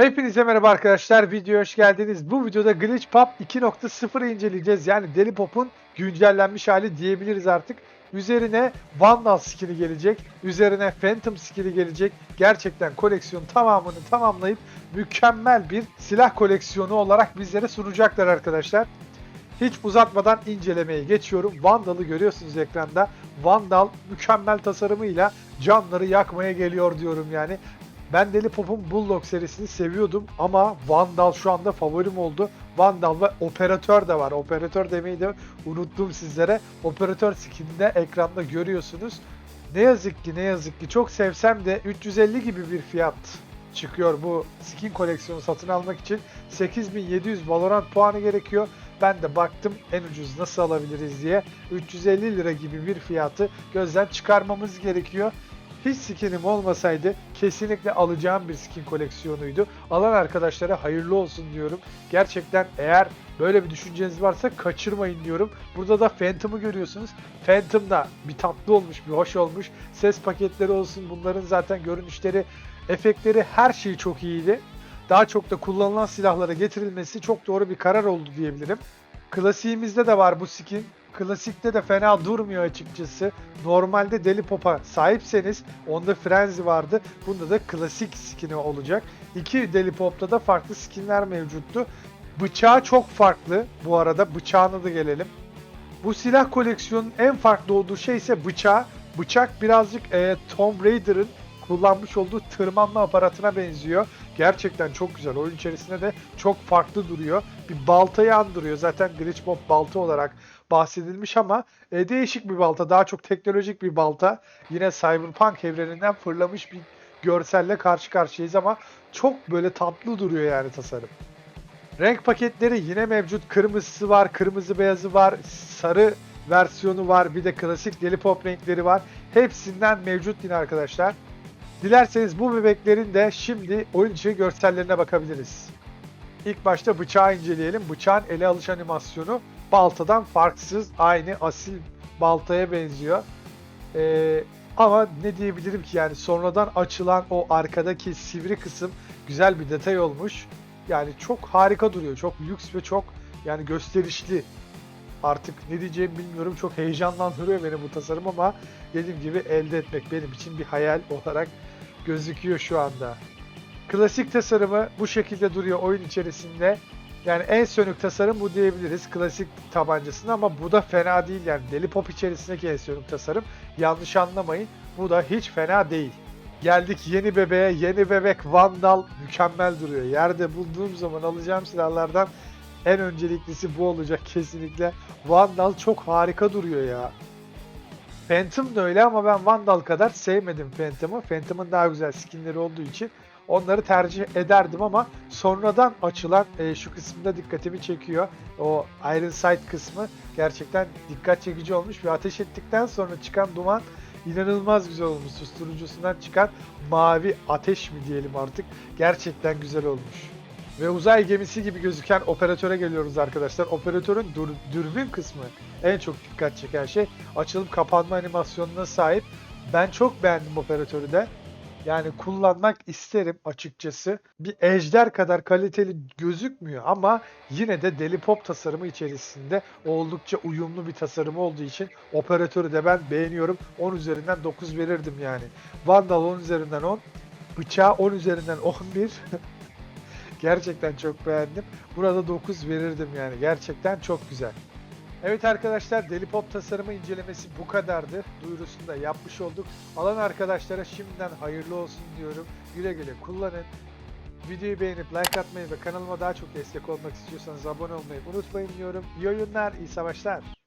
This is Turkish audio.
Hepinize merhaba arkadaşlar. Videoya hoş geldiniz. Bu videoda Glitch Pop 2.0'ı inceleyeceğiz. Yani Deli Pop'un güncellenmiş hali diyebiliriz artık. Üzerine Vandal skin'i gelecek. Üzerine Phantom skin'i gelecek. Gerçekten koleksiyon tamamını tamamlayıp mükemmel bir silah koleksiyonu olarak bizlere sunacaklar arkadaşlar. Hiç uzatmadan incelemeye geçiyorum. Vandal'ı görüyorsunuz ekranda. Vandal mükemmel tasarımıyla canları yakmaya geliyor diyorum yani. Ben Deli Pop'un Bulldog serisini seviyordum ama Vandal şu anda favorim oldu. Vandal ve Operatör de var. Operatör demeyi de unuttum sizlere. Operatör skinini de ekranda görüyorsunuz. Ne yazık ki ne yazık ki çok sevsem de 350 gibi bir fiyat çıkıyor bu skin koleksiyonu satın almak için. 8700 Valorant puanı gerekiyor. Ben de baktım en ucuz nasıl alabiliriz diye 350 lira gibi bir fiyatı gözden çıkarmamız gerekiyor. Hiç skinim olmasaydı kesinlikle alacağım bir skin koleksiyonuydu. Alan arkadaşlara hayırlı olsun diyorum. Gerçekten eğer böyle bir düşünceniz varsa kaçırmayın diyorum. Burada da Phantom'u görüyorsunuz. Phantom da bir tatlı olmuş, bir hoş olmuş. Ses paketleri olsun bunların zaten görünüşleri, efektleri her şeyi çok iyiydi. Daha çok da kullanılan silahlara getirilmesi çok doğru bir karar oldu diyebilirim. Klasiğimizde de var bu skin. Klasikte de fena durmuyor açıkçası. Normalde Deli Pop'a sahipseniz onda Frenzy vardı. Bunda da klasik skin'i olacak. İki Deli Pop'ta da farklı skinler mevcuttu. Bıçağı çok farklı. Bu arada bıçağına da gelelim. Bu silah koleksiyonunun en farklı olduğu şey ise bıçağı. Bıçak birazcık e, Tomb Raider'ın kullanmış olduğu tırmanma aparatına benziyor. Gerçekten çok güzel. Oyun içerisinde de çok farklı duruyor. Bir baltayı andırıyor. Zaten Glitch Mob balta olarak bahsedilmiş ama e, değişik bir balta. Daha çok teknolojik bir balta. Yine Cyberpunk evreninden fırlamış bir görselle karşı karşıyayız ama çok böyle tatlı duruyor yani tasarım. Renk paketleri yine mevcut. Kırmızısı var, kırmızı beyazı var, sarı versiyonu var. Bir de klasik Deli Pop renkleri var. Hepsinden mevcut yine arkadaşlar. Dilerseniz bu bebeklerin de şimdi oyun içi görsellerine bakabiliriz. İlk başta bıçağı inceleyelim. Bıçağın ele alış animasyonu baltadan farksız. Aynı asil baltaya benziyor. Ee, ama ne diyebilirim ki yani sonradan açılan o arkadaki sivri kısım güzel bir detay olmuş. Yani çok harika duruyor. Çok lüks ve çok yani gösterişli. Artık ne diyeceğimi bilmiyorum. Çok heyecanlandırıyor beni bu tasarım ama dediğim gibi elde etmek benim için bir hayal olarak gözüküyor şu anda. Klasik tasarımı bu şekilde duruyor oyun içerisinde. Yani en sönük tasarım bu diyebiliriz klasik tabancasında ama bu da fena değil yani Deli Pop içerisindeki en sönük tasarım. Yanlış anlamayın bu da hiç fena değil. Geldik yeni bebeğe. Yeni bebek Vandal mükemmel duruyor. Yerde bulduğum zaman alacağım silahlardan en önceliklisi bu olacak kesinlikle. Vandal çok harika duruyor ya. Phantom da öyle ama ben Vandal kadar sevmedim Phantom'ı. Phantom'ın daha güzel skinleri olduğu için onları tercih ederdim ama sonradan açılan e, şu kısımda dikkatimi çekiyor. O Iron Sight kısmı gerçekten dikkat çekici olmuş ve ateş ettikten sonra çıkan duman inanılmaz güzel olmuş. Susturucusundan çıkan mavi ateş mi diyelim artık. Gerçekten güzel olmuş. Ve uzay gemisi gibi gözüken operatöre geliyoruz arkadaşlar. Operatörün dur- dürbün kısmı en çok dikkat çeken şey. Açılıp kapanma animasyonuna sahip. Ben çok beğendim operatörü de. Yani kullanmak isterim açıkçası. Bir ejder kadar kaliteli gözükmüyor ama yine de deli pop tasarımı içerisinde oldukça uyumlu bir tasarım olduğu için operatörü de ben beğeniyorum. 10 üzerinden 9 verirdim yani. Vandal 10 üzerinden 10. Bıçağı 10 üzerinden 11. Gerçekten çok beğendim. Burada 9 verirdim yani. Gerçekten çok güzel. Evet arkadaşlar Deli Pop tasarımı incelemesi bu kadardı. Duyurusunu da yapmış olduk. Alan arkadaşlara şimdiden hayırlı olsun diyorum. Güle güle kullanın. Videoyu beğenip like atmayı ve kanalıma daha çok destek olmak istiyorsanız abone olmayı unutmayın diyorum. İyi oyunlar, iyi savaşlar.